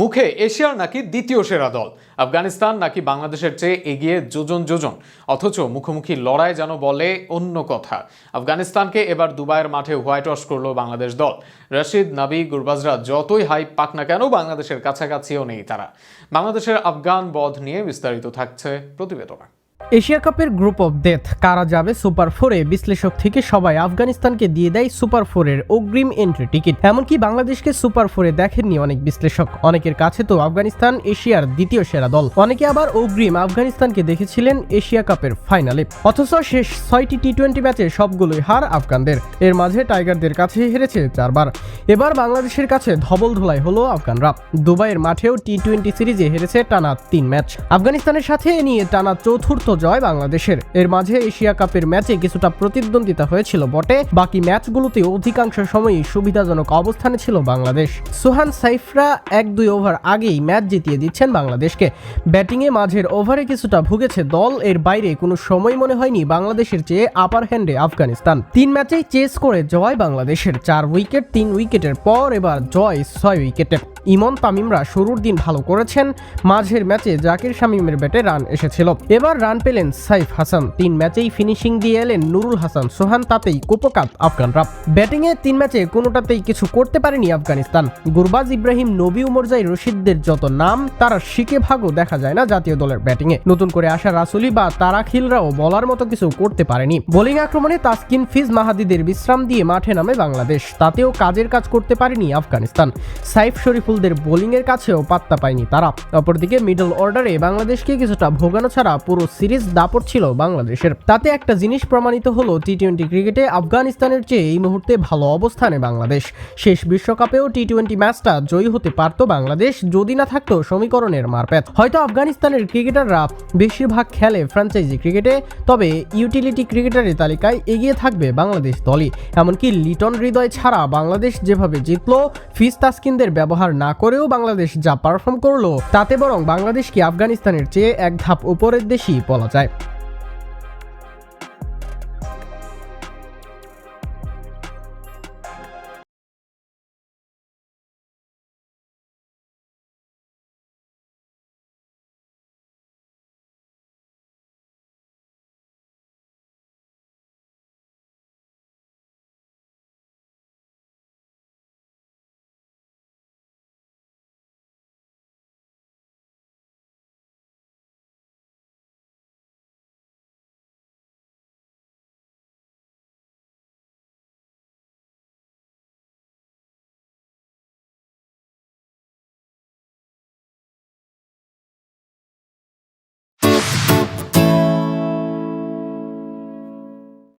মুখে এশিয়ার নাকি দ্বিতীয় সেরা দল? আফগানিস্তান নাকি বাংলাদেশের চেয়ে এগিয়ে যোজন যোজন? অথচ মুখোমুখি লড়াই যেন বলে অন্য কথা। আফগানিস্তানকে এবার দুবাইয়ের মাঠে হোয়াইট ওয়াশ করল বাংলাদেশ দল। রশিদ নাবি গুরবাজরা যতই হাই পাক না কেন বাংলাদেশের কাছাকাছিও নেই তারা। বাংলাদেশের আফগান বধ নিয়ে বিস্তারিত থাকছে প্রতিবেদনে। এশিয়া কাপের গ্রুপ অফ ডেথ কারা যাবে সুপার ফোরে বিশ্লেষক থেকে সবাই আফগানিস্তানকে দিয়ে দেয় সুপার ফোরের অগ্রিম এন্ট্রি টিকিট এমনকি বাংলাদেশকে সুপার ফোরে দেখেননি অনেক বিশ্লেষক। অনেকের কাছে তো আফগানিস্তান এশিয়ার দ্বিতীয় সেরা দল। অনেকে আবার অগ্রিম আফগানিস্তানকে দেখেছিলেন এশিয়া কাপের ফাইনালে অথচ শেষ ছয়টি টি টোয়েন্টি ম্যাচে সবগুলোই হার আফগানদের। এর মাঝে টাইগারদের কাছে হেরেছে চারবার। এবার বাংলাদেশের কাছে ধবল ধোলাই হলো আফগানরা। দুবাইয়ের মাঠেও টি টোয়েন্টি সিরিজে হেরেছে টানা তিন ম্যাচ আফগানিস্তানের সাথে নিয়ে টানা চতুর্থ জয় বাংলাদেশের। এর মাঝে এশিয়া কাপের ম্যাচে কিছুটা প্রতিদ্বন্দ্বিতা হয়েছিল বটে। বাকি ম্যাচগুলোতে অধিকাংশ সময়ই সুবিধাজনক অবস্থানে ছিল বাংলাদেশ। সোহান সাইফরা এক দুই ওভার আগেই ম্যাচ জিতিয়ে দিচ্ছেন বাংলাদেশকে। ব্যাটিংয়ে মাঝের ওভারে কিছুটা ভুগেছে দল। এর বাইরে কোনো সময় মনে হয়নি বাংলাদেশের চেয়ে আপার হ্যান্ডে আফগানিস্তান। তিন ম্যাচেই চেস করে জয় বাংলাদেশের। চার উইকেট, তিন উইকেটের পর এবার জয় ছয় উইকেটে। ইমন তামিমরা শুরুর দিন ভালো করেছেন। মাঝের ম্যাচে জাকির শামীমের ব্যাটে রান এসেছিল। এবার রান পেলেন সাইফ হাসান। তিন ম্যাচেই ফিনিশিং দিয়ে এলেন নুরুল হাসান। সোহান তাতেই কুপকাত আফগানরা। ব্যাটিংয়ে তিন ম্যাচে কোনোটাতেই কিছু করতে পারেনি আফগানিস্তান। গুরবাজ ইব্রাহিম, নবী উমরজাই রশিদদের যত নাম, তারা শিকে ভাগও দেখা যায় না জাতীয় দলের ব্যাটিংয়ে। নতুন করে আসা রাসুলি বা তারা খিলরাও বলার মতো কিছু করতে পারেনি। বোলিং আক্রমণে তাসকিন ফিজ মাহাদিদের বিশ্রাম দিয়ে মাঠে নামে বাংলাদেশ। তাতেও কাজের কাজ করতে পারেনি আফগানিস্তান। সাইফ শরীফুলদের বোলিংয়ের কাছেও পাত্তা পায়নি তারা। অপরদিকে মিডল অর্ডারে বাংলাদেশকে কিছুটা ভোগানো ছাড়া পুরো সিরিজ দাপট ছিল বাংলাদেশের। তাতে একটা জিনিস প্রমাণিত হলো টি টোয়েন্টি ক্রিকেটে আফগানিস্তানের চেয়ে এই মুহূর্তে ভালো অবস্থানে বাংলাদেশ। শেষ বিশ্বকাপেও টি টোয়েন্টি ম্যাচটা জয়ী হতে পারত বাংলাদেশ, যদি না থাকতো সমীকরণের মারপ্যাচ হয়তো আফগানিস্তানের ক্রিকেটাররা বেশিরভাগ খেলে ফ্র্যাঞ্চাইজি ক্রিকেটে, তবে ইউটিলিটি ক্রিকেটারের তালিকায় এগিয়ে থাকবে বাংলাদেশ দলই। এমনকি লিটন হৃদয় ছাড়া বাংলাদেশ যেভাবে জিতলো ফিস তাসকিনদের ব্যবহার না করেও বাংলাদেশ যা পারফর্ম করল, তাতে বরং বাংলাদেশকে আফগানিস্তানের চেয়ে এক ধাপ উপরের দেশই বলা যায়